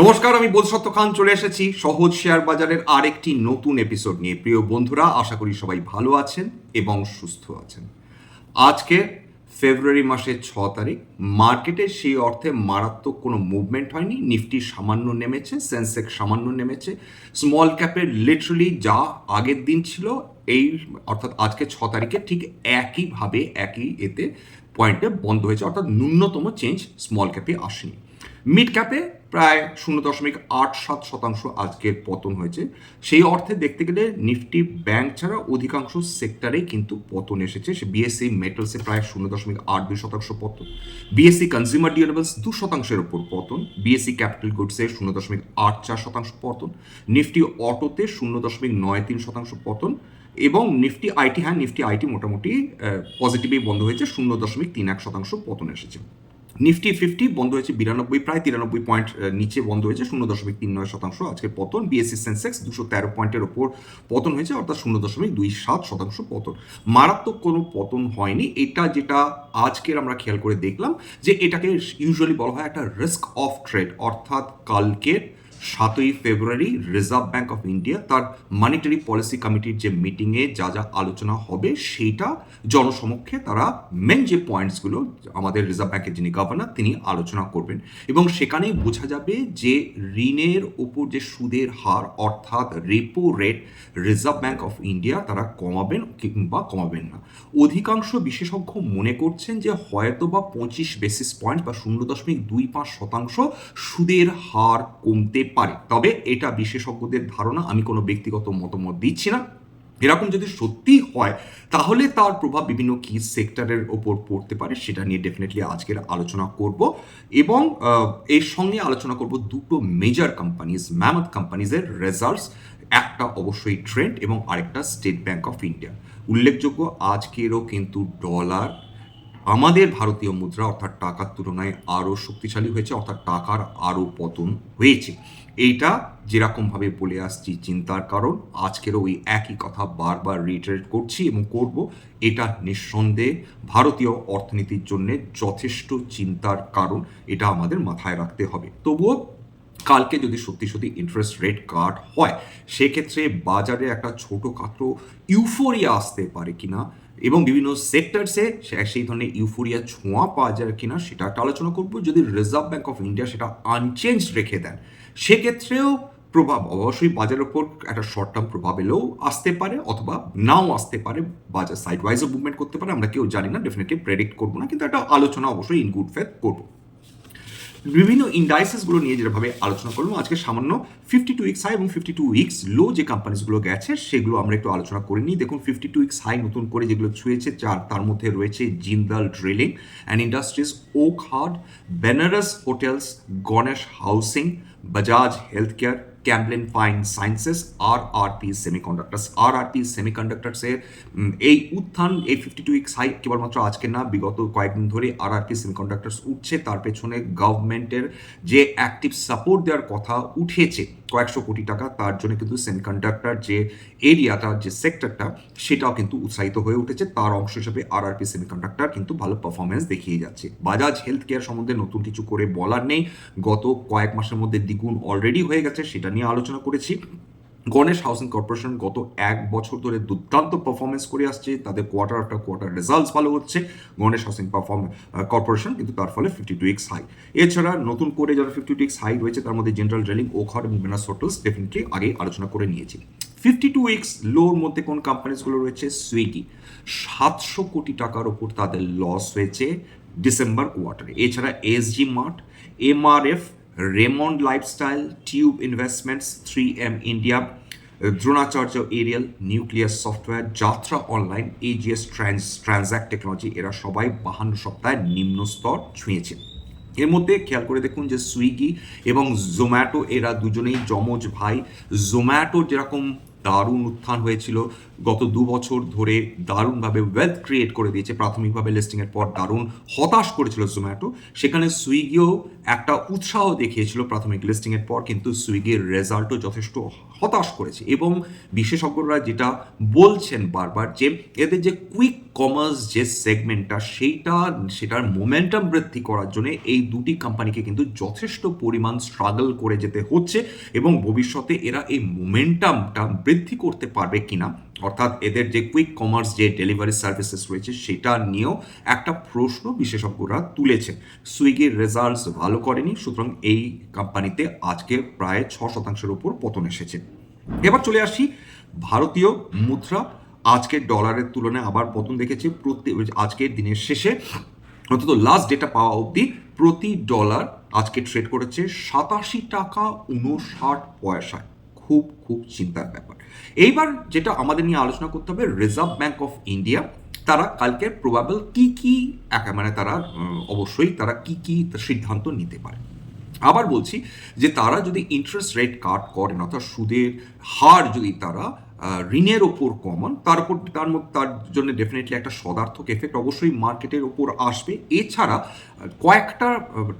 নমস্কার, আমি বোধসত্ত্ব খান, চলে এসেছি সহজ শেয়ার বাজারের আরেকটি নতুন এপিসোড নিয়ে। প্রিয় বন্ধুরা, আশা করি সবাই ভালো আছেন এবং সুস্থ আছেন। আজকে ফেব্রুয়ারি মাসের ছ তারিখ, মার্কেটে সেই অর্থে মারাত্মক কোনো মুভমেন্ট হয়নি। নিফটি সামান্য নেমেছে, সেন্সেক্স সামান্য নেমেছে। স্মল ক্যাপের লিটারালি যা আগের দিন ছিল, এই অর্থাৎ আজকে ছ তারিখে ঠিক একইভাবে, একই এতে পয়েন্টে বন্ধ হয়েছে। অর্থাৎ ন্যূনতম চেঞ্জ স্মল ক্যাপে আসেনি। মিড ক্যাপে প্রায় শূন্য দশমিক আট সাত শতাংশ আজকের পতন হয়েছে। সেই অর্থে দেখতে গেলে নিফটি ব্যাংক ছাড়া অধিকাংশ সেক্টরে কিন্তু পতন এসেছে। সে বিএসসি মেটালসে প্রায় শূন্য দশমিক আট দুই শতাংশ পতন। বিএসসি কনজিউমার ডিউরেবলস দু শতাংশের ওপর পতন। বিএসসি ক্যাপিটাল গুডসে শূন্য দশমিক আট চার শতাংশ পতন। নিফটি অটোতে শূন্য দশমিক নয় তিন শতাংশ পতন এবং নিফটি আইটি হ্যাঁ নিফটি আইটি মোটামুটি পজিটিভই বন্ধ হয়েছে। শূন্য দশমিক তিন এক শতাংশ পতন এসেছে। নিফটি ফিফটি বন্ধ হয়েছে বিরানব্বই, প্রায় তিরানব্বই পয়েন্ট নিচে বন্ধ হয়েছে, শূন্য দশমিক তিন নয় শতাংশ আজকে পতন। বিএসসি সেন্সেক্স দুশো তেরো পয়েন্টের ওপর পতন হয়েছে, অর্থাৎ শূন্য দশমিক দুই সাত শতাংশ পতন। মারাত্মক কোনো পতন হয়নি। এটা যেটা আজকের আমরা খেয়াল করে দেখলাম যে এটাকে ইউজুয়ালি বলা হয় একটা রিস্ক অফ ট্রেড অর্থাৎ কালকের সাতই February Reserve Bank of India তার মানিটারি পলিসি কমিটির যে মিটিংয়ে যা যা আলোচনা হবে সেইটা জনসমক্ষে তারা মেন যে পয়েন্টসগুলো আমাদের রিজার্ভ ব্যাংকের যিনি গভর্নর তিনি আলোচনা করবেন। এবং সেখানেই বোঝা যাবে যে ঋণের ওপর যে সুদের হার অর্থাৎ repo rate Reserve Bank of India তারা কমাবেন কিংবা কমাবেন না। অধিকাংশ বিশেষজ্ঞ মনে করছেন যে হয়তো বা পঁচিশ বেসিস পয়েন্ট বা শূন্য দশমিক দুই পাঁচ শতাংশ সুদের হার কমতে পারে। তবে এটা বিশেষজ্ঞদের ধারণা, আমি কোনো ব্যক্তিগত মতামত দিচ্ছি না। এরকম যদি সত্যি হয়, তাহলে তার প্রভাব বিভিন্ন কি সেক্টরের ওপর পড়তে পারে, সেটা নিয়ে ডেফিনেটলি আজকের আলোচনা করব। এবং এর সঙ্গে আলোচনা করব দুটো মেজর কোম্পানিজ ম্যামথ কোম্পানিজের রেজাল্টস একটা অবশ্যই ট্রেন্ড এবং আরেকটা স্টেট ব্যাংক অফ ইন্ডিয়া উল্লেখযোগ্য, আজকেরও কিন্তু ডলার আমাদের ভারতীয় মুদ্রা অর্থাৎ টাকার তুলনায় আরও শক্তিশালী হয়েছে, অর্থাৎ টাকার আরও পতন হয়েছে। এইটা যেরকমভাবে বলে আসছি চিন্তার কারণ, আজকেরও ওই একই কথা বারবার রিটারেট করছি এবং করব। এটা নিঃসন্দেহে ভারতীয় অর্থনীতির জন্য যথেষ্ট চিন্তার কারণ, এটা আমাদের মাথায় রাখতে হবে। তবুও কালকে যদি সত্যি সত্যি ইন্টারেস্ট রেট কাট হয়, সেক্ষেত্রে বাজারে একটা ছোটোখাটো ইউফোরিয়া আসতে পারে কিনা এবং বিভিন্ন সেক্টরসে সেই ধরনের ইউফোরিয়া ছোঁয়া পাওয়া যায় কিনা, সেটা একটা আলোচনা করব। যদি রিজার্ভ ব্যাঙ্ক অফ ইন্ডিয়া সেটা আনচেঞ্জ রেখে দেন সেক্ষেত্রেও প্রভাব অবশ্যই বাজারের ওপর একটা শর্ট টার্ম প্রভাব এলেও আসতে পারে অথবা নাও আসতে পারে। বাজার সাইড ওয়াইজও মুভমেন্ট করতে পারে, আমরা কেউ জানি না ডেফিনেটলি প্রেডিক্ট করব না, কিন্তু একটা আলোচনা অবশ্যই ইন গুড ফেথ করব। বিভিন্ন ইন্ডাইসেসগুলো নিয়ে যেভাবে আলোচনা করলাম, আজকে সামান্য ফিফটি টু উইক্স হাই এবং ফিফটি টু উইক্স লো যে কোম্পানিজগুলো গেছে, সেগুলো আমরা একটু আলোচনা করে নিই। দেখুন ফিফটি টু উইক্স হাই নতুন করে যেগুলো ছুঁয়েছে, চার, তার মধ্যে রয়েছে জিন্দাল ড্রিলিং অ্যান্ড ইন্ডাস্ট্রিজ ওক hard Benares Hotels Ganesh Housing Bajaj Health Care Camlin Fine Sciences R R P semiconductors R R P সেমিকন্ডাক্টার্সের এই উত্থান, এই ফিফটি টু উইক্স হাই কেবলমাত্র আজকে না, বিগত কয়েকদিন ধরে আর আর পি সেমিকন্ডাক্টার্স উঠছে। তার পেছনে গভর্নমেন্টের যে অ্যাক্টিভ সাপোর্ট দেওয়ার কথা উঠেছে কয়েকশো কোটি টাকা, তার জন্য কিন্তু সেমিকন্ডাক্টর যে এরিয়াটা যে সেক্টরটা সেটাও কিন্তু উৎসাহিত হয়ে উঠেছে। তার অংশ হিসেবে আর আর পি সেমিকন্ডাক্টর কিন্তু ভালো পারফরমেন্স দেখিয়ে যাচ্ছে। বাজাজ হেলথ কেয়ার সম্বন্ধে নতুন কিছু করে বলার নেই। গত কয়েক মাসের মধ্যে দ্বিগুণ অলরেডি হয়ে গেছে, সেটা নিয়ে আলোচনা করেছি। গণেশ হাউসিং কর্পোরেশন গত এক বছর ধরে দুর্দান্ত পারফরমেন্স করে আসছে। তাদের কোয়ার্টার আফটার কোয়ার্টার রেজাল্টস ভালো হচ্ছে। গণেশ হাউসিং পারফর্ম কর্পোরেশন কিন্তু তার ফলে ফিফটি টু এক্স হাই এছাড়া নতুন করে যারা ফিফটি টু এক্স হাই রয়েছে, তার মধ্যে জেনারেল রেলিং ওখর এবং বেনাস হোটেলস ডেফিনেটলি আগে আলোচনা করে নিয়েছি। ফিফটি টু উইক্স লোর মধ্যে কোন কোম্পানিজগুলো রয়েছে? সুইগি সাতশো কোটি টাকার ওপর তাদের লস হয়েছে ডিসেম্বর কোয়ার্টারে এছাড়া SG Mart MRF Raymond Lifestyle Tube Investments three M India Dronacharya Aerial, Nucleus Software, Yatra Online AGS trans Transact Technology, এরা সবাই বাহান্ন সপ্তাহে নিম্ন স্তর ছুঁয়েছে। এর মধ্যে খেয়াল করে দেখুন যে সুইগি এবং জোম্যাটো, এরা দুজনেই যমজ ভাই। জোম্যাটো যেরকম দারুণ উত্থান হয়েছিল, গত দু বছর ধরে দারুণভাবে ওয়েলথ ক্রিয়েট করে দিয়েছে, প্রাথমিকভাবে লিস্টিংয়ের পর দারুণ হতাশ করেছিল জোম্যাটো। সেখানে সুইগিও একটা উৎসাহ দেখিয়েছিল প্রাথমিক লিস্টিংয়ের পর, কিন্তু সুইগির রেজাল্টও যথেষ্ট হতাশ করেছে এবং বিশেষজ্ঞরা যেটা বলছেন বারবার যে এদের যে কুইক কমার্স যে সেগমেন্টটা সেইটা, সেটার মোমেন্টাম বৃদ্ধি করার জন্য এই দুটি কোম্পানিকে কিন্তু যথেষ্ট পরিমাণ স্ট্রাগল করে যেতে হচ্ছে এবং ভবিষ্যতে এরা এই মোমেন্টামটা বৃদ্ধি করতে পারবে কিনা অর্থাৎ এদের যে কুইক কমার্স যে ডেলিভারি সার্ভিসেস রয়েছে, সেটা নিয়েও একটা প্রশ্ন বিশেষজ্ঞরা তুলেছে সুইগির রেজাল্টস ভালো করেনি, সুতরাং এই কোম্পানিতে আজকে প্রায় ছ শতাংশের উপর পতন এসেছে। এবার চলে আসি ভারতীয় মুদ্রা। আজকের ডলারের তুলনায় আবার পতন দেখেছে প্রতি আজকের দিনের শেষে। অন্তত লাস্ট ডেটা পাওয়া অবধি প্রতি ডলার আজকে ট্রেড করেছে সাতাশি টাকা উনষাট পয়সায়। খুব খুব চিন্তার ব্যাপার। এইবার যেটা আমাদের নিয়ে আলোচনা করতে হবে রিজার্ভ ব্যাঙ্ক অফ ইন্ডিয়া তারা কালকের প্রবাবল কি কি মানে তারা অবশ্যই তারা কি কি সিদ্ধান্ত নিতে পারে। আবার বলছি যে তারা যদি ইন্টারেস্ট রেট কাট করেন, অর্থাৎ সুদের হার যদি তারা ঋণের ওপর কমন তার উপর, তার মধ্যে, তার জন্য ডেফিনেটলি একটা সদার্থক এফেক্ট অবশ্যই মার্কেটের ওপর আসবে। এছাড়া কয়েকটা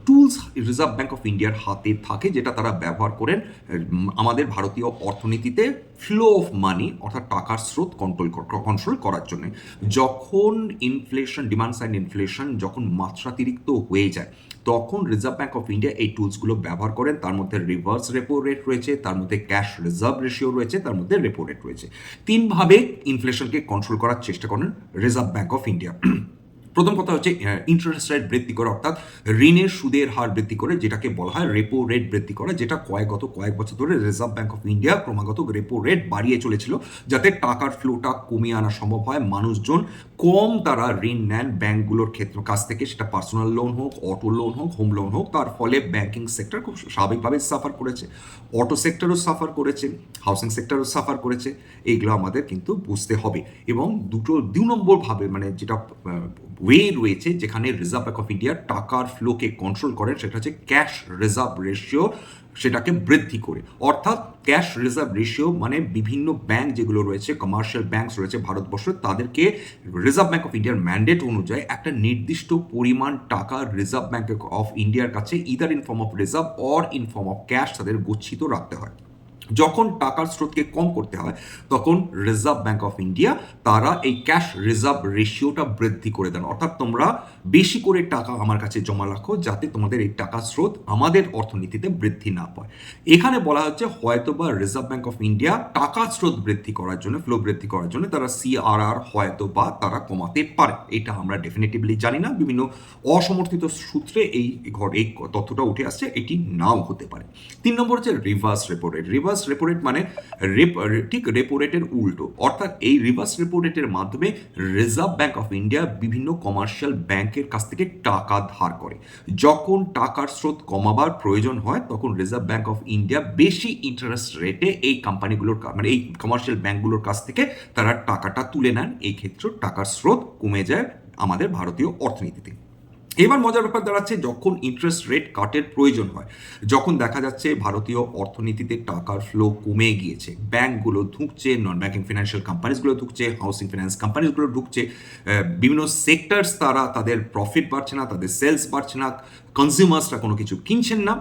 টুলস রিজার্ভ ব্যাঙ্ক অফ ইন্ডিয়ার হাতে থাকে যেটা তারা ব্যবহার করেন আমাদের ভারতীয় অর্থনীতিতে ফ্লো অফ মানি অর্থাৎ টাকার স্রোত কন্ট্রোল কন্ট্রোল করার জন্য। যখন ইনফ্লেশন ডিমান্ড সাইড ইনফ্লেশন যখন মাত্রাতিরিক্ত হয়ে যায় তখন রিজার্ভ ব্যাঙ্ক অফ ইন্ডিয়া এই টুলসগুলো ব্যবহার করেন। তার মধ্যে রিভার্স রেপো রেট রয়েছে, তার মধ্যে ক্যাশ রিজার্ভ রেশিও রয়েছে, তার মধ্যে রেপো রেট রয়েছে। তিনভাবে ইনফ্লেশনকে কন্ট্রোল করার চেষ্টা করেন রিজার্ভ ব্যাঙ্ক অফ ইন্ডিয়া প্রথম কথা হচ্ছে ইন্টারেস্ট রেট বৃদ্ধি করা, অর্থাৎ ঋণের সুদের হার বৃদ্ধি করে, যেটাকে বলা হয় রেপো রেট বৃদ্ধি করা, যেটা কয়েক গত কয়েক বছর ধরে রিজার্ভ ব্যাঙ্ক অফ ইন্ডিয়া ক্রমাগত রেপো রেট বাড়িয়ে চলেছিল, যাতে টাকার ফ্লোটা কমিয়ে আনা সম্ভব হয়। মানুষজন কম তারা ঋণ নেন ব্যাঙ্কগুলোর ক্ষেত্র, কাছ থেকে, সেটা পার্সোনাল লোন হোক অটো লোন হোক হোম লোন হোক, তার ফলে ব্যাঙ্কিং সেক্টর খুব স্বাভাবিকভাবে সাফার করেছে। অটো সেক্টরও সাফার করেছে হাউসিং সেক্টরও সাফার করেছে, এইগুলো আমাদের কিন্তু বুঝতে হবে। এবং দুটো, দু নম্বরভাবে মানে যেটা ওয়ে রয়েছে, যেখানে রিজার্ভ ব্যাঙ্ক অফ ইন্ডিয়া টাকার ফ্লোকে কন্ট্রোল করে, সেটা হচ্ছে ক্যাশ রিজার্ভ রেশিও সেটাকে বৃদ্ধি করে। অর্থাৎ ক্যাশ রিজার্ভ রেশিও মানে বিভিন্ন ব্যাংক যেগুলো রয়েছে কমার্শিয়াল ব্যাংকস রয়েছে ভারতবর্ষে, তাদেরকে রিজার্ভ ব্যাঙ্ক অফ ইন্ডিয়ার ম্যান্ডেট অনুযায়ী একটা নির্দিষ্ট পরিমাণ টাকা রিজার্ভ ব্যাঙ্ক অফ ইন্ডিয়ার কাছে either in form of reserve or in form of cash তাদের গচ্ছিত রাখতে হয়। যখন টাকার স্রোতকে কম করতে হয়, তখন রিজার্ভ ব্যাংক অফ ইন্ডিয়া তারা এই ক্যাশ রিজার্ভ রেশিওটা বৃদ্ধি করে দেন। অর্থাৎ তোমরা বেশি করে টাকা আমার কাছে জমা রাখো, যাতে তোমাদের এই টাকার স্রোত আমাদের অর্থনীতিতে বৃদ্ধি না পায়। এখানে বলা হচ্ছে হয়তো বা রিজার্ভ ব্যাংক অফ ইন্ডিয়া টাকা স্রোত বৃদ্ধি করার জন্য ফ্লো বৃদ্ধি করার জন্য তারা সিআরআর হয়তো বা তারা কমাতে পারে। এটা আমরা ডেফিনেটিভলি জানি না। বিভিন্ন অসমর্থিত সূত্রে এই ঘর, এই তথ্যটা উঠে আসছে। এটি নাও হতে পারে। তিন নম্বর হচ্ছে reverse repo rate reverse repo rate মানে ঠিক রেপো রেটের উল্টো। অর্থাৎ এই রিভার্স রেপো রেটের মাধ্যমে রিজার্ভ ব্যাঙ্ক অফ ইন্ডিয়া বিভিন্ন কমার্শিয়াল ব্যাংকের কাছ থেকে টাকা ধার করে। যখন টাকার স্রোত কমাবার প্রয়োজন হয়, তখন রিজার্ভ ব্যাঙ্ক অফ ইন্ডিয়া বেশি ইন্টারেস্ট রেটে এই কোম্পানিগুলোর মানে এই কমার্শিয়াল ব্যাংকগুলোর কাছ থেকে তারা টাকাটা তুলে নেন। এই ক্ষেত্রে টাকার স্রোত কমে যায় আমাদের ভারতীয় অর্থনীতিতে। এবার মজার ব্যাপার দাঁড়াচ্ছে, যখন ইন্টারেস্ট রেট কাটের প্রয়োজন হয়, যখন দেখা যাচ্ছে ভারতীয় অর্থনীতিতে টাকার ফ্লো কমে গিয়েছে, ব্যাংকগুলো ঢুকছে নন ব্যাঙ্কিং ফিনান্সিয়াল কোম্পানিজগুলো ঢুকছে হাউসিং ফিনান্স কোম্পানিজগুলো ঢুকছে বিভিন্ন সেক্টরস তারা তাদের প্রফিট বাড়ছে না, তাদের সেলস বাড়ছে না কনজিউমার্সরা কোনো কিছু কিনছেন না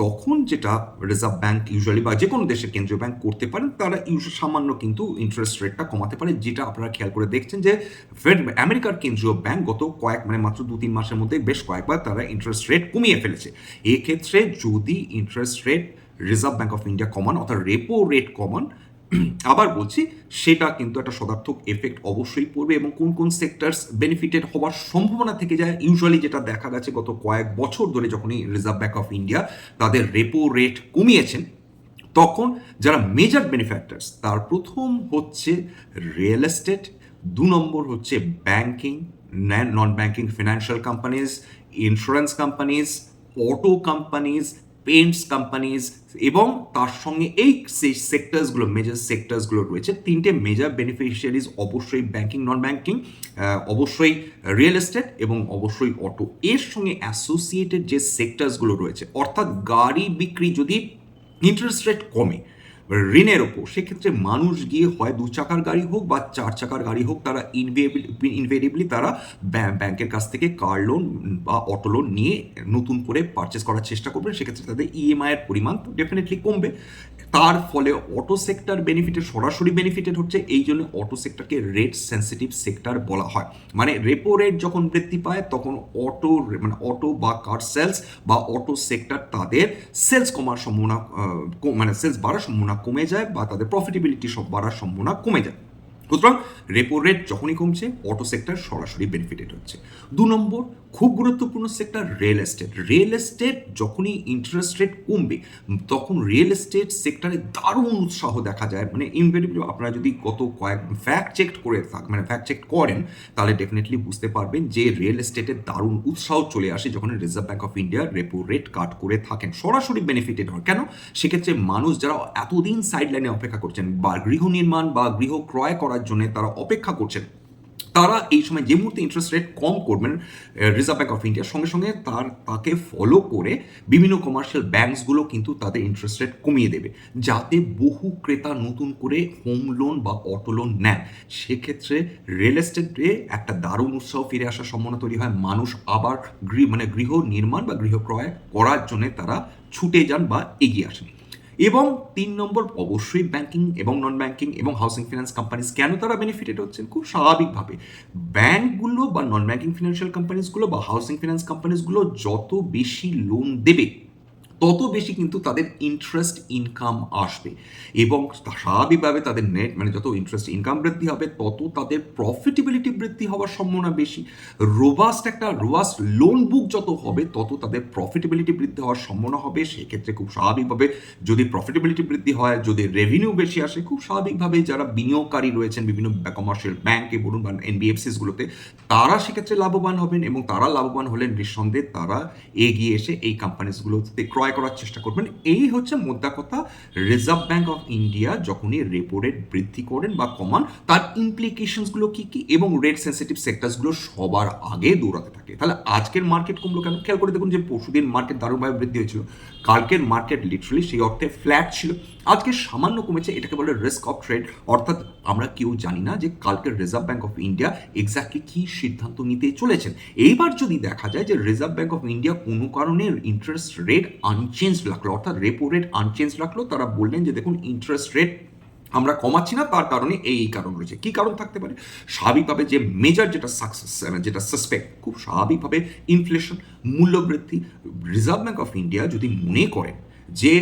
তখন যেটা রিজার্ভ ব্যাঙ্ক ইউজুয়ালি বা যে কোনো দেশের কেন্দ্রীয় ব্যাঙ্ক করতে পারেন, তারা ইউজুয়াল সামান্য কিন্তু ইন্টারেস্ট রেটটা কমাতে পারে, যেটা আপনারা খেয়াল করে দেখছেন যে ফেড আমেরিকার কেন্দ্রীয় ব্যাঙ্ক গত কয়েক মানে মাত্র দু তিন মাসের মধ্যে বেশ কয়েকবার তারা ইন্টারেস্ট রেট কমিয়ে ফেলেছে। এক্ষেত্রে যদি interest rate Reserve Bank of India কমান, অর্থাৎ রেপো রেট কমান আবার বলছি, সেটা কিন্তু একটা সদার্থক এফেক্ট অবশ্যই পড়বে এবং কোন কোন সেক্টরস বেনিফিটেড হওয়ার সম্ভাবনা থেকে যায়। ইউজুয়ালি যেটা দেখা গেছে, গত কয়েক বছর ধরে যখনই রিজার্ভ ব্যাঙ্ক অফ ইন্ডিয়া তাদের রেপো রেট কমিয়েছেন, তখন যারা মেজর বেনিফ্যাক্টার্স তার প্রথম হচ্ছে রিয়েল এস্টেট দু নম্বর হচ্ছে banking non banking financial companies insurance companies auto companies paints companies এবং তার সঙ্গে এই সেক্টরসগুলো মেজর সেক্টরসগুলো রয়েছে, তিনটে মেজর বেনিফিশিয়ারিজ অবশ্যই ব্যাংকিং নন ব্যাংকিং অবশ্যই রিয়েল এস্টেট এবং অবশ্যই অটো এর সঙ্গে অ্যাসোসিয়েটেড যে সেক্টরসগুলো রয়েছে, অর্থাৎ গাড়ি বিক্রি যদি ইন্টারেস্ট রেট কমে ঋণের ওপর, সেক্ষেত্রে মানুষ গিয়ে হয় দু চাকার গাড়ি হোক বা চার চাকার গাড়ি হোক, তারা ইনভেরিবলি তারা ব্যাং- ব্যাংকের কাছ থেকে কার লোন বা অটো লোন নিয়ে নতুন করে পারচেস করার চেষ্টা করবেন সেক্ষেত্রে তাদের ইএমআইয়ের পরিমাণ ডেফিনেটলি কমবে। তার ফলে অটো সেক্টর বেনিফিটেড সরাসরি বেনিফিটেড হচ্ছে, এই জন্য অটো সেক্টরকে রেট সেন্সিটিভ সেক্টর বলা হয়। মানে রেপো রেট যখন বৃদ্ধি পায়, তখন অটো মানে অটো বা কার সেলস বা অটো সেক্টর তাদের সেলস কমার সম্ভাবনা মানে সেলস বাড়ার সম্ভাবনা কমে যায় বা তাদের প্রফিটেবিলিটি সব বাড়ার সম্ভাবনা কমে যায়। সুতরাং রেপো রেট যখনই কমছে অটো সেক্টর সরাসরি বেনিফিটেড হচ্ছে। দু নম্বর, খুব গুরুত্বপূর্ণ sector real estate real estate যখনই ইন্টারেস্ট রেট কমবে, তখন রিয়েল এস্টেট সেক্টরে দারুণ উৎসাহ দেখা যায়। মানে ইনভেরিবলি আপনারা যদি গত কয়েক ফ্যাক্ট চেক করে থাক মানে ফ্যাক্ট চেক করেন, তাহলে ডেফিনেটলি বুঝতে পারবেন যে রিয়েল এস্টেটের দারুণ উৎসাহ চলে আসে যখন Reserve Bank of India repo rate cut করে থাকেন। সরাসরি বেনিফিটেড হয়। কেন? সেক্ষেত্রে মানুষ যারা এতদিন সাইড লাইনে অপেক্ষা করছেন, বা গৃহ নির্মাণ বা গৃহ ক্রয় করার জন্য তারা অপেক্ষা করছেন। তারা এই সময় যে মুহূর্তে ইন্টারেস্ট রেট কম করবেন রিজার্ভ ব্যাঙ্ক অফ ইন্ডিয়ার সঙ্গে সঙ্গে তার, তাকে ফলো করে বিভিন্ন কমার্শিয়াল ব্যাঙ্কসগুলো কিন্তু তাদের ইন্টারেস্ট রেট কমিয়ে দেবে। যাতে বহু ক্রেতা নতুন করে হোম লোন বা অটো লোন নেয়। সেক্ষেত্রে রিয়েল এস্টেটে একটা দারুণ উৎসাহ ফিরে আসার সম্ভাবনা তৈরি হয়। মানুষ আবার গৃহ মানে গৃহ নির্মাণ বা গৃহ ক্রয় করার জন্য তারা ছুটে যান বা এগিয়ে আসেন। এবং তিন নম্বর অবশ্যই ব্যাংকিং এবং নন ব্যাংকিং এবং হাউসিং ফিনান্স কোম্পানিজ কেন তারা বেনিফিটেড হচ্ছেন? খুব স্বাভাবিকভাবে ব্যাংকগুলো বা নন ব্যাংকিং ফিনান্সিয়াল কোম্পানিজগুলো বা হাউসিং ফিনান্স কোম্পানিজগুলো যত বেশি লোন দেবে তত বেশি কিন্তু তাদের ইন্টারেস্ট ইনকাম আসবে। এবং স্বাভাবিকভাবে তাদের নেট মানে যত ইন্টারেস্ট ইনকাম বৃদ্ধি হবে, তত তাদের প্রফিটেবিলিটি বৃদ্ধি হওয়ার সম্ভাবনা বেশি। রোবাস্ট একটা রোবাস্ট লোন বুক যত হবে, তত তাদের প্রফিটেবিলিটি বৃদ্ধি হওয়ার সম্ভাবনা হবে। সেক্ষেত্রে খুব স্বাভাবিকভাবে যদি প্রফিটেবিলিটি বৃদ্ধি হয়, যদি রেভিনিউ বেশি আসে, খুব স্বাভাবিকভাবে যারা বিনিয়োগকারী রয়েছেন, বিভিন্ন কমার্শিয়াল ব্যাংকে বলুন বা এনবিএফসিসগুলোতে তারা সেক্ষেত্রে লাভবান হবেন এবং তারা লাভবান হলেন নিঃসন্দেহে তারা এগিয়ে এসে এই কোম্পানিজগুলোতে ক্রয় করার চেষ্টা করবেন এই হচ্ছে মোদ্দা কথা রিজার্ভ ব্যাঙ্ক অফ ইন্ডিয়া যখনই রেপো রেট বৃদ্ধি করেন বা কমান, তার ইমপ্লিকেশনসগুলো কি কি এবং রেট সেন্সিটিভ সেক্টরসগুলো সবার আগে দৌড়াতে থাকে। তাহলে আজকের মার্কেট কমলো কেন? খেয়াল করে দেখুন যে পরশুদিন মার্কেট দারুণভাবে বৃদ্ধি হয়েছিল। কালকের মার্কেট লিটারালি সেই অর্থে ফ্ল্যাট ছিল। আজকে সামান্য কমেছে, এটাকে বলে রিস্ক অফ ট্রেড অর্থাৎ আমরা কেউ জানি না যে কালকের Reserve Bank of India exactly কী সিদ্ধান্ত নিতে চলেছেন। এইবার যদি দেখা যায় যে রিজার্ভ ব্যাঙ্ক অফ ইন্ডিয়া কোনো কারণে ইন্টারেস্ট রেট আনচেঞ্জ রাখল, অর্থাৎ রেপো রেট আনচেঞ্জ রাখল, তারা বললেন যে দেখুন ইন্টারেস্ট রেট আমরা কমাচ্ছি না, তার কারণে এই কারণ রয়েছে। কি কারণ থাকতে পারে? স্বাভাবিকভাবে যে মেজর যেটা সাকসেস যেটা সাসপেক্ট খুব স্বাভাবিকভাবে ইনফ্লেশন মূল্যবৃদ্ধি রিজার্ভ ব্যাঙ্ক অফ ইন্ডিয়া যদি মনে করেন যে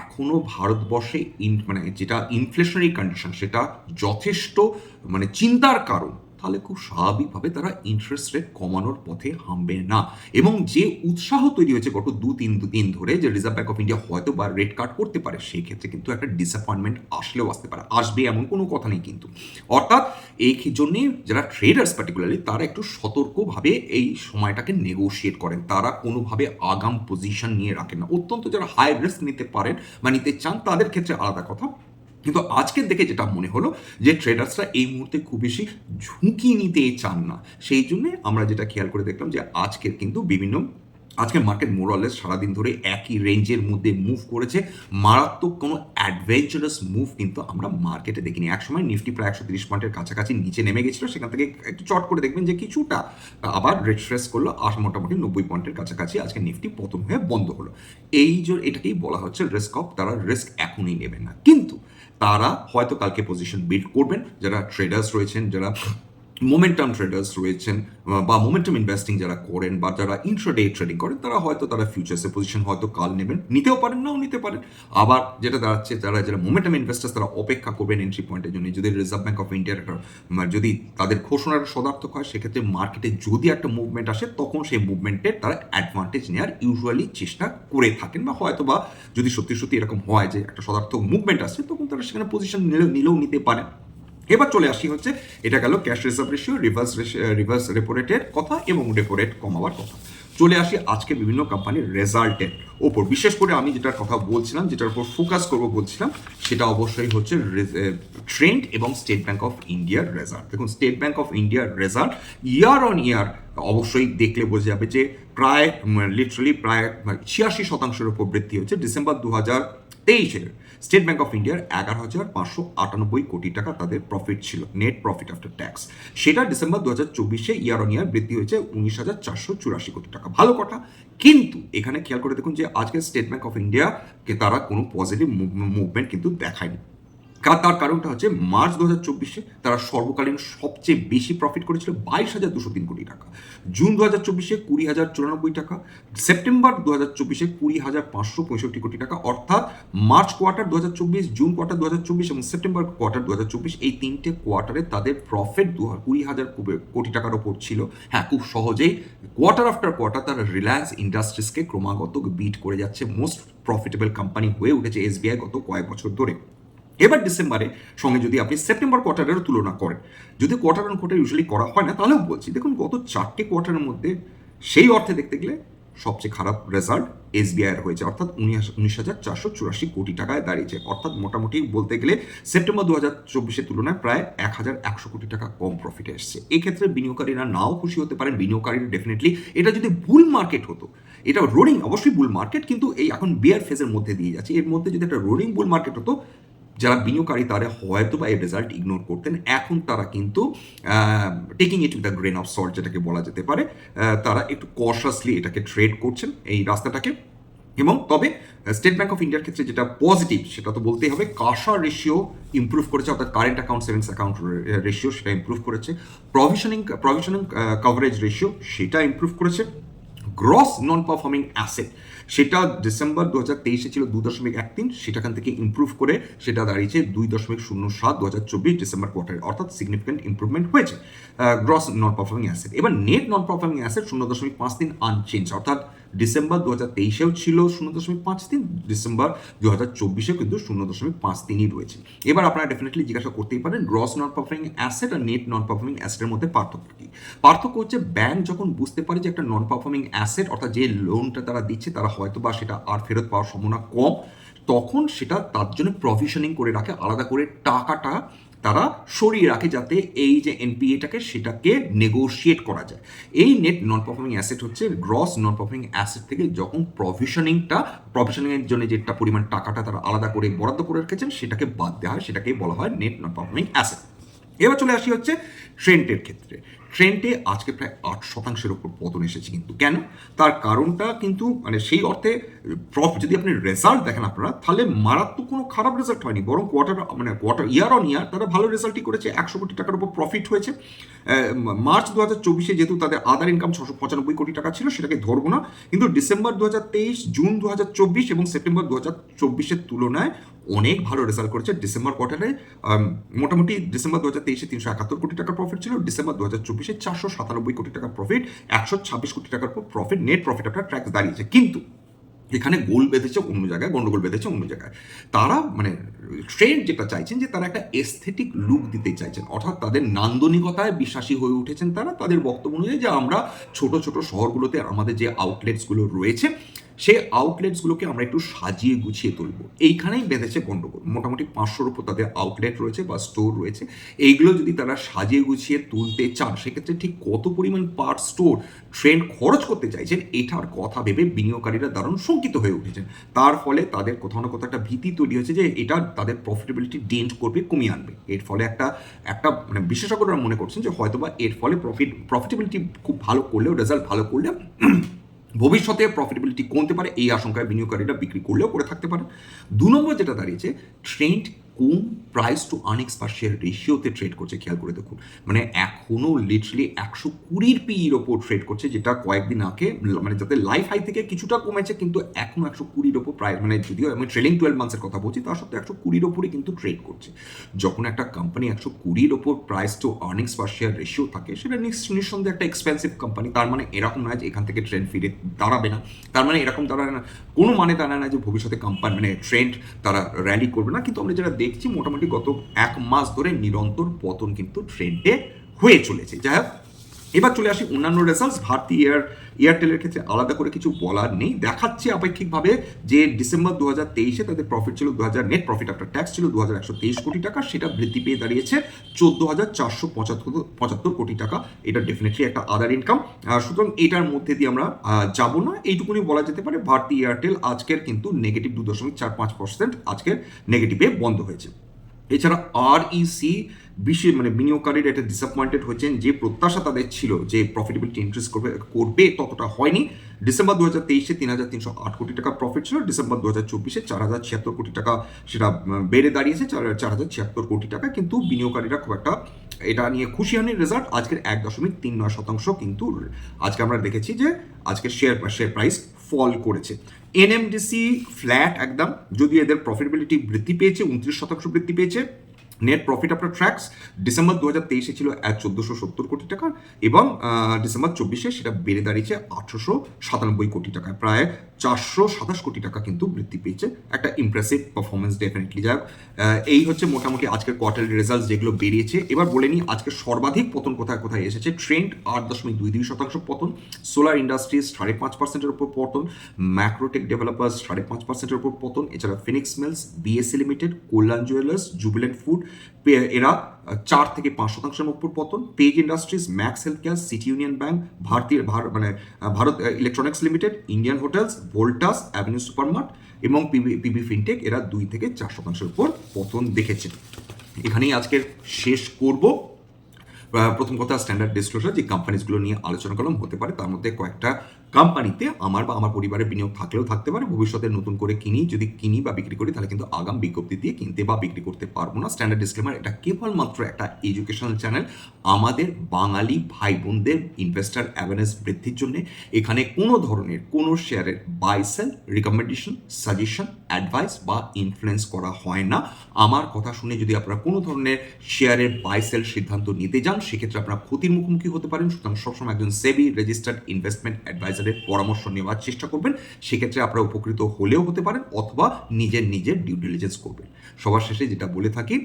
এখনও ভারতবর্ষে ইন মানে যেটা ইনফ্লেশনারি কন্ডিশন সেটা যথেষ্ট মানে চিন্তার কারণ তাহলে খুব স্বাভাবিকভাবে তারা ইন্টারেস্ট রেট কমানোর পথে হামবে না। এবং যে উৎসাহ তৈরি হয়েছে গত দু, তিন দিন ধরে যে রিজার্ভ ব্যাঙ্ক অফ ইন্ডিয়া হয়তো বা রেট কাট করতে পারে, সেই ক্ষেত্রে কিন্তু একটা ডিসঅ্যাপয়েন্টমেন্ট আসলেও আসতে পারে। আসবে এমন কোনো কথা নেই কিন্তু। অর্থাৎ এই জন্যে যারা ট্রেডার্স পার্টিকুলারলি তারা একটু সতর্কভাবে এই সময়টাকে নেগোশিয়েট করেন। তারা কোনোভাবে আগাম পজিশন নিয়ে রাখেন না। অত্যন্ত যারা হাই রিস্ক নিতে পারেন বা নিতে চান, তাদের ক্ষেত্রে আলাদা কথা। কিন্তু আজকের দেখে যেটা মনে হলো যে ট্রেডার্সরা এই মুহূর্তে খুব বেশি ঝুঁকি নিতে চান না। সেই জন্যে আমরা যেটা খেয়াল করে দেখলাম যে আজকের কিন্তু বিভিন্ন আজকে মার্কেট মোরালেস সারাদিন ধরে একই রেঞ্জের মধ্যে মুভ করেছে। মারাত্মক কোনো অ্যাডভেঞ্চারাস মুভ কিন্তু আমরা মার্কেটে দেখিনি। একসময় নিফটি প্রায় একশো তিরিশ পয়েন্টের কাছাকাছি নিচে নেমে গেছিল। সেখান থেকে একটু চট করে দেখবেন যে কিছুটা আবার রিট্রেস করল। আর মোটামুটি নব্বই পয়েন্টের কাছাকাছি আজকে নিফটি পতন হয়ে বন্ধ হলো। এই যে এটাকেই বলা হচ্ছে রিস্ক অফ তারা রিস্ক এখনই নেবেন না। কিন্তু তারা হয়তো কালকে পজিশন বিল্ড করবেন। যারা ট্রেডার্স রয়েছেন, যারা মোমেন্টাম ট্রেডার্স রয়েছেন, বা মোমেন্টাম ইনভেস্টিং যারা করেন, বা যারা ইন্ট্রাডে ট্রেডিং করেন, তারা হয়তো তারা ফিউচার্সের পজিশন হয়তো কাল নেবেন। নিতেও পারেন, নাও নিতে পারেন। আবার যেটা দাঁড়াচ্ছে, যারা যারা মোমেন্টাম ইনভেস্টার্স তারা অপেক্ষা করবেন এন্ট্রি পয়েন্টের জন্য যদি রিজার্ভ ব্যাঙ্ক অফ ইন্ডিয়ার একটা যদি তাদের ঘোষণাটা সদার্থক হয়, সেক্ষেত্রে মার্কেটে যদি একটা মুভমেন্ট আসে, তখন সেই মুভমেন্টের তারা অ্যাডভান্টেজ নেওয়ার ইউজুয়ালি চেষ্টা করে থাকেন, বা হয়তো বা যদি সত্যি সত্যি এরকম হয় যে একটা সদার্থক মুভমেন্ট আসছে তখন তারা সেখানে পজিশন নিলেও নিতে পারেন। এবার চলে আসি হচ্ছে, এটা গেল cash reserve ratio reverse reverse repo রেটের কথা এবং রেপো রেট কমাবার কথা। চলে আসি আজকে বিভিন্ন কোম্পানির রেজাল্টের ওপর, বিশেষ করে আমি যেটার কথা বলছিলাম, যেটার উপর ফোকাস করব বলছিলাম, সেটা অবশ্যই হচ্ছে ট্রেন্ড এবং স্টেট ব্যাঙ্ক অফ ইন্ডিয়ার রেজাল্ট দেখুন স্টেট ব্যাঙ্ক অফ ইন্ডিয়ার রেজাল্ট ইয়ার অন ইয়ার অবশ্যই দেখলে বোঝা যাবে যে প্রায় লিটারালি প্রায় ছিয়াশি শতাংশের উপর বৃদ্ধি হচ্ছে। ডিসেম্বর দু হাজার তেইশের স্টেট ব্যাঙ্ক অফ ইন্ডিয়ার এগারো হাজার পাঁচশো আটানব্বই কোটি টাকা তাদের প্রফিট ছিল নেট প্রফিট আফটার ট্যাক্স সেটা ডিসেম্বর দু হাজার চব্বিশে ইয়ার অন ইয়ার বৃদ্ধি হয়েছে উনিশ হাজার চারশো চুরাশি কোটি টাকা। ভালো কথা, কিন্তু এখানে খেয়াল করে দেখুন যে আজকে স্টেট ব্যাঙ্ক অফ ইন্ডিয়াকে তারা কোনো পজিটিভ মুভমেন্ট কিন্তু দেখায়নি। তার কারণটা হচ্ছে মার্চ দু হাজার চব্বিশে তারা সর্বকালীন সবচেয়ে বেশি প্রফিট করেছিল বাইশ হাজার দুশো তিন কোটি টাকা। জুন দু হাজার চব্বিশে কুড়ি হাজার চুরানব্বই টাকা, সেপ্টেম্বর দু হাজার চব্বিশে কুড়ি হাজার পাঁচশো পঁয়ষট্টি কোটি টাকা, অর্থাৎ মার্চ কোয়ার্টার দু হাজার চব্বিশ, জুন কোয়ার্টার দু হাজার চব্বিশ এবং সেপ্টেম্বর কোয়ার্টার দু হাজার চব্বিশ এই তিনটে কোয়ার্টারে তাদের প্রফিট দু কুড়ি হাজার কোটি টাকার ওপর ছিল। হ্যাঁ খুব সহজেই কোয়ার্টার আফটার কোয়ার্টার তারা রিলায়েন্স ইন্ডাস্ট্রিজকে ক্রমাগত বিট করে যাচ্ছে। মোস্ট প্রফিটেবল কোম্পানি হয়ে উঠেছে এসবিআই গত কয়েক বছর ধরে। এবার ডিসেম্বরে, সঙ্গে যদি আপনি সেপ্টেম্বর কোয়ার্টারেরও তুলনা করেন। যদি কোয়ার্টার অন কোয়ার্টার ইউজুয়ালি করা হয় না, তাহলেও বলছি, দেখুন গত চারটে কোয়ার্টারের মধ্যে সেই অর্থে দেখতে গেলে সবচেয়ে খারাপ রেজাল্ট এসবিআইয়ের হয়েছে। অর্থাৎ উনিশ হাজার চারশো চুরাশি কোটি টাকায় দাঁড়িয়েছে। অর্থাৎ মোটামুটি বলতে গেলে সেপ্টেম্বর দু হাজার চব্বিশের তুলনায় প্রায় এক হাজার একশো কোটি টাকা কম প্রফিটে এসছে। এক্ষেত্রে বিনিয়োগকারীরা নাও খুশি হতে পারেন। বিনিয়োগকারীরা ডেফিনেটলি এটা যদি বুল মার্কেট হতো, এটা রোডিং অবশ্যই বুল মার্কেট কিন্তু এই এখন বিয়ার ফেজের মধ্যে দিয়ে যাচ্ছে। এর মধ্যে যদি একটা রোডিং বুল মার্কেট হতো যারা বিনিয়োগকারী, তারা হয়তো বা এই রেজাল্ট ইগনোর করতেন। এখন তারা কিন্তু taking it with the grain of salt যেটাকে বলা যেতে পারে তারা একটু কশাসলি এটাকে ট্রেড করছেন এই রাস্তাটাকে। এবং তবে স্টেট ব্যাঙ্ক অফ ইন্ডিয়ার ক্ষেত্রে যেটা পজিটিভ সেটা তো বলতেই হবে কাশা রেশিও ইম্প্রুভ করেছে, অর্থাৎ current account savings account ratio সেটা ইম্প্রুভ করেছে। প্রভিশনিং প্রভিশনিং কভারেজ রেশিও সেটা ইম্প্রুভ করেছে। গ্রস নন পারফর্মিং অ্যাসেট সেটা ডিসেম্বর দু হাজার তেইশে ছিল দু দশমিক এক তিন, সেটাখান থেকে ইম্প্রুভ করে সেটা দাঁড়িয়েছে দুই দশমিক শূন্য সাত দু হাজার চব্বিশ ডিসেম্বর কোয়ার্টারে অর্থাৎ সিগনিফিকেন্ট ইম্প্রুভমেন্ট হয়েছে। গ্রস নন পারফর্মিং অ্যাসেট এবার নেট নন পারফর্মিং অ্যাসেট শূন্য দশমিক পাঁচ তিন আনচেঞ্জ অর্থাৎ ডিসেম্বর দু হাজার তেইশেও ছিল শূন্য দশমিক পাঁচ তিন, ডিসেম্বর দু হাজার চব্বিশেও কিন্তু শূন্য দশমিক পাঁচ তিনই রয়েছে। এবার আপনারা ডেফিনেটলি জিজ্ঞাসা করতেই পারেন গ্রস নন পারফর্মিং অ্যাসেট আর নেট নন পারফর্মিং অ্যাসেটের মধ্যে পার্থক্য কী? পার্থক্য হচ্ছে ব্যাংক যখন বুঝতে পারে যে একটা নন পারফর্মিং অ্যাসেট অর্থাৎ যে লোনটা তারা দিচ্ছে, তারা হয়তো বা সেটা আর ফেরত পাওয়ার সম্ভাবনা কম, তখন সেটা তার জন্য প্রভিশনিং করে রাখে, আলাদা করে টাকাটা তারা সরিয়ে রাখে যাতে এই যে এনপিএটাকে সেটাকে নেগোশিয়েট করা যায়। এই নেট নন পারফর্মিং অ্যাসেট হচ্ছে গ্রস নন পারফর্মিং অ্যাসেট থেকে যখন প্রভিশনিংটা প্রভিশনিংয়ের জন্য যেটা পরিমাণ টাকাটা তারা আলাদা করে বরাদ্দ করে রেখেছেন, সেটাকে বাদ দেওয়া হয়, সেটাকেই বলা হয় নেট নন পারফর্মিং অ্যাসেট এবার চলে আসি হচ্ছে ট্রেন্টের ক্ষেত্রে। ট্রেন্টে আজকে প্রায় আট শতাংশের ওপর পতন এসেছে কিন্তু। কেন? তার কারণটা কিন্তু মানে সেই অর্থে প্রফ যদি আপনি রেজাল্ট দেখেন আপনারা, তাহলে মারাত্মক কোনো খারাপ রেজাল্ট হয়নি। বরং কোয়ার্টার মানে কোয়ার্টার ইয়ার অন ইয়ার তারা ভালো রেজাল্টই করেছে। একশো কোটি টাকার উপর প্রফিট হয়েছে। মার্চ দু হাজার চব্বিশে যেহেতু তাদের আদার ইনকাম ছশো পঁচানব্বই কোটি টাকা ছিল, সেটাকে ধরবো না। কিন্তু ডিসেম্বর দু হাজার তেইশ জুন দু হাজার চব্বিশ এবং সেপ্টেম্বর দু হাজার চব্বিশের তুলনায় অনেক ভালো রেজাল্ট করেছে। ডিসেম্বর কোয়ার্টারে মোটামুটি ডিসেম্বর দু হাজার তেইশে তিনশো একাত্তর কোটি টাকার প্রফিট ছিল ডিসেম্বর দু হাজার চব্বিশে চারশো সাতানব্বই কোটি টাকার প্রফিট একশো ছাব্বিশ কোটি টাকার প্রফিট নেট প্রফিট আপনার ট্র্যাক্স দাঁড়িয়েছে। কিন্তু এখানে গোল বেঁধেছে অন্য জায়গায়, গন্ডগোল বেঁধেছে অন্য জায়গায়। তারা মানে ট্রেন্ড যেটা চাইছেন যে তারা একটা এস্থেটিক লুক দিতে চাইছেন। অর্থাৎ তাদের নান্দনিকতায় বিশ্বাসী হয়ে উঠেছেন তারা। তাদের বক্তব্য অনুযায়ী যে আমরা ছোট ছোট শহরগুলোতে আমাদের যে আউটলেটসগুলো রয়েছে সেই আউটলেটসগুলোকে আমরা একটু সাজিয়ে গুছিয়ে তুলবো। এইখানেই বেঁধেছে গণ্ডগোল মোটামুটি পাঁচশোর উপর তাদের আউটলেট রয়েছে বা স্টোর রয়েছে। এইগুলো যদি তারা সাজিয়ে গুছিয়ে তুলতে চান, সেক্ষেত্রে ঠিক কত পরিমাণ পার স্টোর ট্রেন্ড খরচ করতে চাইছেন এটার কথা ভেবে বিনিয়োগকারীরা দারুণ শঙ্কিত হয়ে উঠেছেন। তার ফলে তাদের কোথাও না কোথাও একটা ভীতি তৈরি হয়েছে যে এটা তাদের প্রফিটেবিলিটি ডেন্ট করবে, কমিয়ে আনবে। এর ফলে একটা একটা মানে বিশেষজ্ঞরা মনে করছেন যে হয়তোবা এর ফলে প্রফিট প্রফিটেবিলিটি খুব ভালো করলেও রেজাল্ট ভালো করলেও ভবিষ্যতে প্রফিটেবিলিটি কমতে পারে, এই আশঙ্কায় বিনিয়োগকারীরা বিক্রি করলেও করে থাকতে পারে। দু নম্বর যেটা দাঁড়িয়েছে ট্রেন্ড কোন price to earnings per share রেশিওতে trade করছে, খেয়াল করে দেখুন। মানে এখনও লিটারালি একশো কুড়ির পির ওপর ট্রেড করছে, যেটা কয়েকদিন আগে মানে যাতে লাইফ হাই থেকে কিছুটা কমেছে, কিন্তু এখনও একশো কুড়ির ওপর প্রায় মানে যদিও আমি ট্রেলিং টুয়েলভ মান্থসের কথা বলছি, তার সত্ত্বেও একশো কুড়ির ওপরে কিন্তু ট্রেড করছে। যখন একটা কোম্পানি একশো কুড়ির ওপর price to earnings per share ratio থাকে, সেটা নিঃসন্দেহে একটা এক্সপেন্সিভ কোম্পানি তার মানে এরকম নয় যে এখান থেকে ট্রেন্ড ফিরে দাঁড়াবে না। তার মানে এরকম দাঁড়ায় না, কোনো মানে দাঁড়ায় না যে ভবিষ্যতে কোম্পানি মানে ট্রেন্ড তারা র্যালি করবে না, কিন্তু আমরা যেটা দেখছি মোটামুটি গত এক মাস ধরে নিরন্তর পতন কিন্তু ট্রেন্ডে হয়ে চলেছে। যাই হোক এবার চলে আসি অন্যান্য রেজাল্টস ভারতী এয়ার এয়ারটেলের ক্ষেত্রে আলাদা করে কিছু বলার নেই। দেখাচ্ছে আপেক্ষিকভাবে যে ডিসেম্বর দু হাজার তেইশে তাদের প্রফিট ছিল দু হাজার নেট প্রফিট আফটার ট্যাক্স ছিল দু হাজার একশো তেইশ কোটি টাকা। সেটা বৃদ্ধি পেয়ে দাঁড়িয়েছে চোদ্দ হাজার চারশো পঁচাত্তর পঁচাত্তর কোটি টাকা। এটা ডেফিনেটলি একটা আদার ইনকাম সুতরাং এটার মধ্যে দিয়ে আমরা যাব না। এইটুকুনি বলা যেতে পারে ভারতী এয়ারটেল আজকের কিন্তু নেগেটিভ দু দশমিক চার পাঁচ পার্সেন্ট আজকের নেগেটিভে বন্ধ হয়েছে। এছাড়া আর ইসি বিশেষ মানে বিনিয়োগকারীরা এটা ডিসঅ্যাপয়েন্টেড হয়েছেন যে প্রত্যাশা তাদের ছিল যে প্রফিটেবিলিটি ইনক্রিজ করবে করবে, ততটা হয়নি। ডিসেম্বর দু হাজার তেইশে তিন হাজার তিনশো আট কোটি টাকা প্রফিট ছিল ডিসেম্বর দু হাজার চব্বিশে চার হাজার ছিয়াত্তর কোটি টাকা সেটা বেড়ে দাঁড়িয়েছে, চার চার হাজার ছিয়াত্তর কোটি টাকা। কিন্তু বিনিয়োগকারীরা খুব একটা এটা নিয়ে খুশি হয়নি রেজাল্ট আজকের এক দশমিক তিন নয় শতাংশ কিন্তু আজকে আমরা দেখেছি যে আজকে শেয়ার শেয়ার প্রাইস ফল করেছে। এনএমডিসি ফ্ল্যাট একদম যদি এদের প্রফিটেবিলিটি বৃদ্ধি পেয়েছে, উনত্রিশ শতাংশ বৃদ্ধি পেয়েছে। Net profit after tax December দু হাজার তেইশে ছিল এক চোদ্দোশো সত্তর কোটি টাকা এবং ডিসেম্বর চব্বিশে সেটা বেড়ে দাঁড়িয়েছে আঠেরোশো সাতানব্বই কোটি টাকা প্রায় চারশো সাতাশ কোটি টাকা কিন্তু বৃদ্ধি পেয়েছে। একটা ইমপ্রেসিভ পারফরমেন্স ডেফিনেটলি যাই এই হচ্ছে মোটামুটি আজকের কোয়ার্টারলি রেজাল্ট যেগুলো বেরিয়েছে। এবার বলে নিই, আজকে সর্বাধিক পতন কোথায় কোথায় এসেছে? ট্রেন্ড আট দশমিক দুই দুই শতাংশ পতন। সোলার ইন্ডাস্ট্রিজ সাড়ে পাঁচ পার্সেন্টের উপর পতন। ম্যাক্রোটেক ডেভেলপার্স সাড়ে পাঁচ পার্সেন্টের উপর পতন। এছাড়া Phoenix Mills BSC limited Kalyan jewellers Jubilant Food এরা চার থেকে পাঁচ শতাংশের উপর পতন। Page Industries, Max Health Care City Union Bank, ভারতীয়, ভার- মানে Bharat Electronics Limited, Indian Hotels, Voltas, Avenue Supermart এবং পিবি পিবি ফিনটেক এরা দুই থেকে চার শতাংশের উপর পতন দেখেছে। এখানেই আজকের শেষ করব। প্রথম কথা স্ট্যান্ডার্ড ডিসক্লোজার যে কোম্পানিজগুলো নিয়ে আলোচনা করলাম, হতে পারে তার মধ্যে কয়েকটা কোম্পানিতে আমার বা আমার পরিবারের বিনিয়োগ থাকলেও থাকতে পারে, ভবিষ্যতে নতুন করে কিনি, যদি কিনি বা বিক্রি করি, তাহলে কিন্তু আগাম বিজ্ঞপ্তি দিয়ে কিনতে বা বিক্রি করতে পারব না। স্ট্যান্ডার্ড ডিসক্লেমার এটা কেবলমাত্র একটা এডুকেশনাল চ্যানেল আমাদের বাঙালি ভাই বোনদের ইনভেস্টার অ্যাওয়ারনেস বৃদ্ধির জন্য এখানে কোনো ধরনের কোনো শেয়ারের buy sell recommendation suggestion advice বা ইনফ্লুয়েন্স করা হয় না। আমার কথা শুনে যদি আপনারা কোনো ধরনের শেয়ারের বাই সেল সিদ্ধান্ত নিতে যান, সেক্ষেত্রে আপনারা ক্ষতির মুখোমুখি হতে পারেন। সুতরাং সবসময় একজন সেবি রেজিস্টার্ড ইনভেস্টমেন্ট অ্যাডভাইজারের পরামর্শ নেওয়ার চেষ্টা করবেন। সেক্ষেত্রে আপনারা উপকৃত হলেও হতে পারেন অথবা নিজের নিজের ডিউ ডিলিজেন্স করবেন। সবার শেষে যেটা বলে থাকি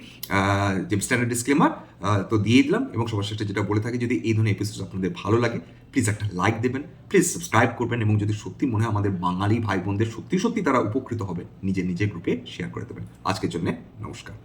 যে স্ট্যান্ডার্ড ডিসক্লেমার তো দিয়ে দিলাম এবং সবার শেষে যেটা বলে থাকি, যদি এই ধরনের এপিসোড আপনাদের ভালো লাগে প্লিজ একটা লাইক দেবেন প্লিজ সাবস্ক্রাইব করবেন এবং যদি সত্যি মনে হয় আমাদের বাঙালি ভাই বোনদের সত্যি সত্যি তারা উপকৃত হবে, নিজের নিজের গ্রুপে শেয়ার করে দেবেন। আজকের জন্য নমস্কার।